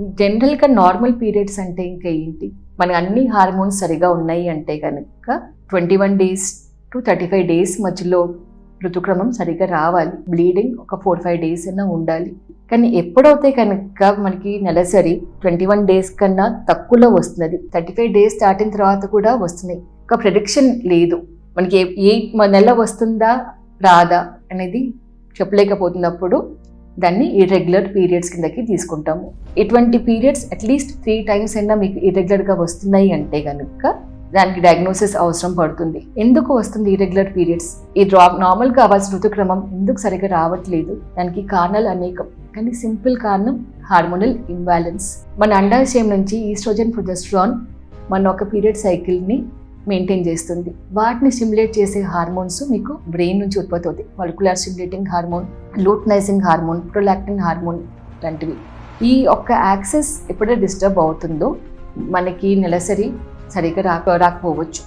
జనరల్గా normal periods అంటే ఇంకా ఏంటి? మన అన్ని హార్మోన్స్ సరిగా ఉన్నాయి అంటే కనుక twenty one days to thirty five days మధ్యలో ఋతుక్రమం సరిగా రావాలి. బ్లీడింగ్ ఒక ఫోర్ ఫైవ్ డేస్ అయినా ఉండాలి. కానీ ఎప్పుడైతే కనుక మనకి నెలసరి ట్వంటీ వన్ డేస్ కన్నా తక్కువలో వస్తున్నది థర్టీ ఫైవ్ డేస్ దాటిన తర్వాత కూడా వస్తున్నాయి. ఒక ప్రిడిక్షన్ లేదు. మనకి ఏ- ఏ మ- నెల వస్తుందా రాదా అనేది చెప్పలేకపోతున్నప్పుడు దాన్ని ఇర్రెగ్యులర్ పీరియడ్స్ కిందకి తీసుకుంటాము. ఇటువంటి పీరియడ్స్ అట్లీస్ట్ త్రీ టైమ్స్ అయినా మీకు ఇర్రెగ్యులర్గా వస్తున్నాయి అంటే కనుక దానికి డయాగ్నోసిస్ అవసరం పడుతుంది. ఎందుకు వస్తుంది ఇర్రెగ్యులర్ పీరియడ్స్ ఈ డ్రా నార్మల్గా అవ్వాల్సిన ఋతుక్రమం ఎందుకు సరిగ్గా రావట్లేదు? దానికి కారణాలు అనేకం. కానీ సింపుల్ కారణం హార్మోనల్ ఇంబ్యాలెన్స్ మన అండాశయం నుంచి ఈస్ట్రోజన్ ప్రొజెస్ట్రాన్ మన ఒక పీరియడ్ సైకిల్ని మెయింటైన్ చేస్తుంది. వాటిని స్టిమ్యులేట్ చేసే హార్మోన్స్ మీకు బ్రెయిన్ నుంచి ఉత్పత్తి అవుతాయి. Particular stimulating hormone luteinizing hormone prolactin hormone లాంటివి. ఈ ఒక్క యాక్సెస్ ఎప్పుడైతే డిస్టర్బ్ అవుతుందో మనకి నెలసరి సరిగ్గా రాక రాకపోవచ్చు.